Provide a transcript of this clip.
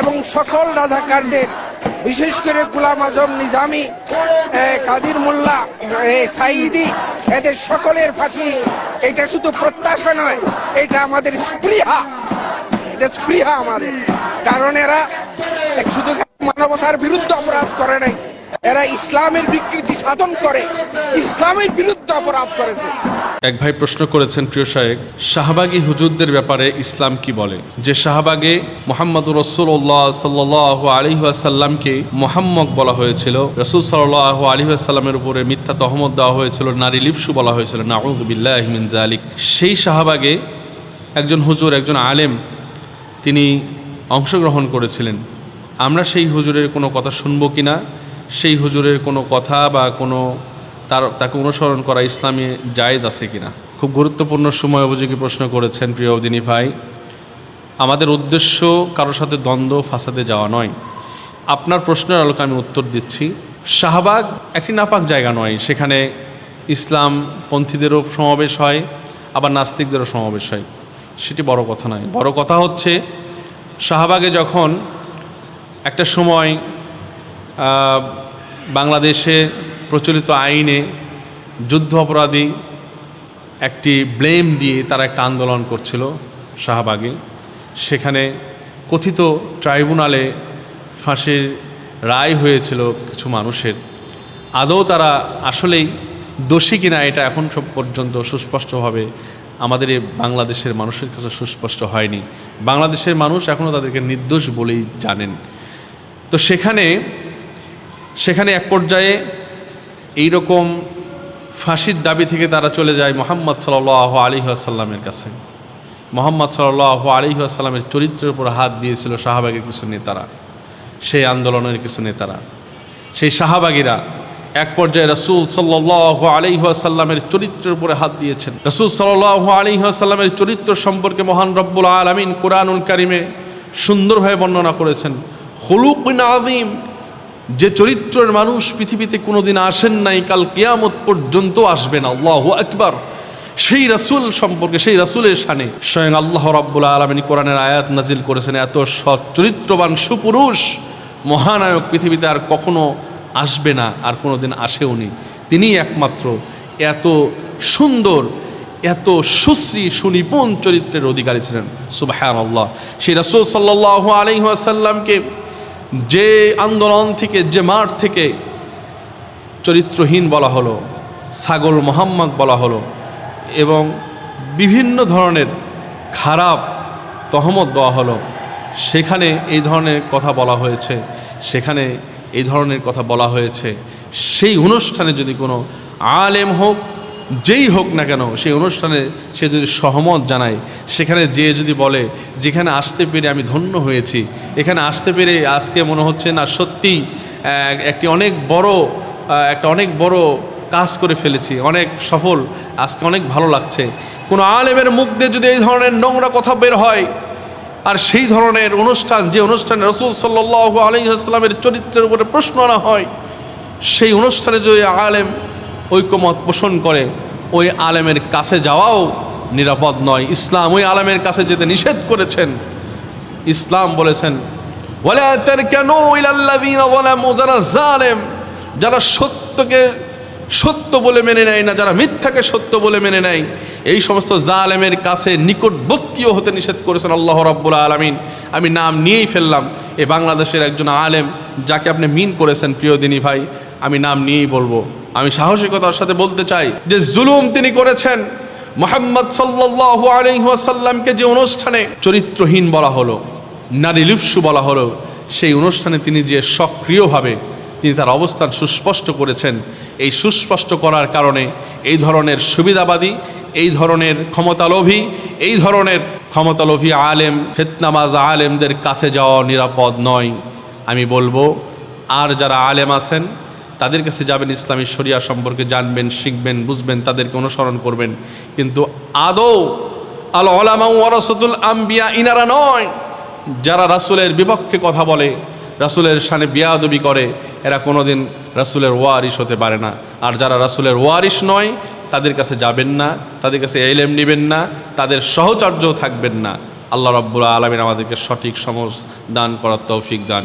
এবং সকল রাজাকারদের, বিশেষ করে গুলাম আজম নিজামি কাদির মোল্লা সাইদি এদের সকলের ফাঁসি, এটা শুধু প্রত্যাশা নয়, এটা আমাদের স্পৃহা। এটা স্পৃহা আমাদের। কারণ এরা শুধু মানবতার বিরুদ্ধে অপরাধ করে নাই। এরা ইসলামের বিকৃতি সাধন করে, ইসলামের বিরুদ্ধে অপরাধ করেছে। এক ভাই প্রশ্ন করেছেন, প্রিয় সাহেব শাহবাগী হুজুরদের ব্যাপারে ইসলাম কি বলে? যে শাহবাগে মোহাম্মদ রসুল্লাহ সাল্লাহ আলিহাসাল্লামকে মোহাম্মক বলা হয়েছিল, রসুল সাল্লাহ আলিহাসাল্লামের উপরে মিথ্যা তহমত দেওয়া হয়েছিল, নারী লিপসু বলা হয়েছিল নাউজবিল্লাহমিন আলিক সেই শাহবাগে একজন হুজুর, একজন আলেম, তিনি অংশগ্রহণ করেছিলেন। আমরা সেই হুজুরের কোনো কথা শুনব কি না সেই হুজুরের কোনো কথা বা কোনো তার, তাকে অনুসরণ করা ইসলামে জায়েজ আছে কিনা? খুব গুরুত্বপূর্ণ সময় উপযোগী প্রশ্ন করেছেন প্রিয় অদিনী ভাই। আমাদের উদ্দেশ্য কারোর সাথে দ্বন্দ্ব, ফাসাদে যাওয়া নয়। আপনার প্রশ্নের আলোকে আমি উত্তর দিচ্ছি। শাহবাগ একটি নাপাক জায়গা নয়, সেখানে ইসলাম পন্থীদেরও সমাবেশ হয়, আবার নাস্তিকদেরও সমাবেশ হয়। সেটি বড় কথা নয়। বড় কথা হচ্ছে, শাহবাগে যখন একটা সময় বাংলাদেশে প্রচলিত আইনে যুদ্ধ অপরাধী একটি ব্লেম দিয়ে তারা একটা আন্দোলন করছিল শাহবাগে। সেখানে কথিত ট্রাইব্যুনালে ফাঁসির রায় হয়েছিল কিছু মানুষের। আদৌ তারা আসলেই দোষী কিনা এটা এখন সব পর্যন্ত সুস্পষ্টভাবে আমাদের এই বাংলাদেশের মানুষের কাছে সুস্পষ্ট হয়নি। বাংলাদেশের মানুষ এখনও তাদেরকে নির্দোষ বলেই জানেন। তো সেখানে সেখানে এক পর্যায়ে এই রকম ফাঁসির দাবি থেকে তারা চলে যায় মোহাম্মদ সাল্লাহ আলী আসাল্লামের কাছে। মোহাম্মদ সাল্লাহ আলী আসাল্লামের চরিত্রের উপর হাত দিয়েছিল শাহবাগের কিছু নেতারা, সেই আন্দোলনের কিছু নেতারা। সেই শাহবাগীরা এক পর্যায়ে রসুল সাল্লাহ আলিহাসাল্লামের চরিত্রের উপরে হাত দিয়েছেন। রসুল সাল্লাহ আলিহাসাল্লামের চরিত্র সম্পর্কে মহান রব্বুল আলমিন কোরআনুল কারিমে সুন্দরভাবে বর্ণনা করেছেন হলুক আদিম যে চরিত্রের মানুষ পৃথিবীতে কোনোদিন আসেন নাই, কাল কেয়ামত পর্যন্ত আসবে না। আল্লাহ একবার সেই রাসূল সম্পর্কে, সেই রাসূলের শানে স্বয়ং আল্লাহ রাব্বুল আলমিন কোরআনের আয়াত নাজিল করেছেন, এত সৎ, চরিত্রবান, সুপুরুষ, মহানায়ক পৃথিবীতে আর কখনো আসবে না, আর কোনো দিন আসেওনি তিনিই একমাত্র এত সুন্দর, এত সুশ্রী, সুনিপুণ চরিত্রের অধিকারী ছিলেন। সুবাহান আল্লাহ সেই রাসূল সাল্লাহ আলহিহাসাল্লামকে যে আন্দোলন থেকে, যে মাঠ থেকে চরিত্রহীন বলা হলো, ছাগল মোহাম্মদ বলা হলো, এবং বিভিন্ন ধরনের খারাপ তহমত দেওয়া হলো, সেখানে এই ধরনের কথা বলা হয়েছে, সেখানে এই ধরনের কথা বলা হয়েছে। সেই অনুষ্ঠানে যদি কোনো আলেম হোক যেই হোক না কেন সেই অনুষ্ঠানে সে যদি সহমত জানায় সেখানে যে যদি বলে যেখানে আসতে পেরে আমি ধন্য হয়েছি এখানে আসতে পেরে আজকে মনে হচ্ছে না সত্যি আহ, একটি অনেক বড় একটা অনেক বড় কাজ করে ফেলেছি অনেক সফল আজকে অনেক ভালো লাগছে। কোনো আলেমের মুখ দিয়ে যদি এই ধরনের নোংরা কথা বের হয় আর সেই ধরনের অনুষ্ঠান যে অনুষ্ঠানে রসুল সাল্লাহ আলহিহাস্লামের চরিত্রের উপরে প্রশ্ন আনা হয় সেই অনুষ্ঠানে যদি আলেম ঐকমত পোষণ করে ওই আলেমের কাছে যাওয়াও নিরাপদ নয়। ইসলাম ওই আলেমের কাছে যেতে নিষেধ করেছেন। ইসলাম বলেছেন যারা সত্যকে সত্য বলে মেনে নেয় না, যারা মিথ্যাকে সত্য বলে মেনে নেয়, এই সমস্ত জালেমের কাছে নিকটবর্তীও হতে নিষেধ করেছেন আল্লাহ রাব্বুল আলামিন। আমি নাম নিয়েই ফেললাম, এ বাংলাদেশের একজন আলেম যাকে আপনি মিন করেছেন, প্রিয় দিনী ভাই। আমি নাম নিয়েই বলব। আমি সাহসিকতার সাথে বলতে চাই যে জুলুম তিনি করেছেন। মোহাম্মদ সাল্লাল্লাহু আলাইহি ওয়াসাল্লামকে যে অনুষ্ঠানে চরিত্রহীন বলা হলো, নারী লিপসু বলা হলো, সেই অনুষ্ঠানে তিনি যে সক্রিয়ভাবে তিনি তার অবস্থান সুস্পষ্ট করেছেন, এই সুস্পষ্ট করার কারণে এই ধরনের সুবিধাবাদী, এই ধরনের ক্ষমতালোভী, এই ধরনের ক্ষমতালোভী আলেম, ফেতনামাজ আলেমদের কাছে যাওয়া নিরাপদ নয়। আমি বলব, আর যারা আলেম আছেন তাদের কাছে যাবেন ইসলামী শরিয়া সম্পর্কে জানবেন, শিখবেন, বুঝবেন, তাদেরকে অনুসরণ করবেন। কিন্তু আদৌ আল ওলামা ওয়ারাসতুল আম্বিয়া ইনারা নয়, যারা রাসূলের বিপক্ষে কথা বলে, রাসূলের শানে বিয়াদবি করে, এরা কোনোদিন রাসূলের ওয়ারিশ হতে পারে না। আর যারা রাসূলের ওয়ারিশ নয়, তাদের কাছে যাবেন না, তাদের কাছে এলেম নেবেন না, তাদের সহচর্যও থাকবেন না। আল্লাহ রব্বুল আলমিন আমাদেরকে সঠিক সমজ দান করার তৌফিক দান।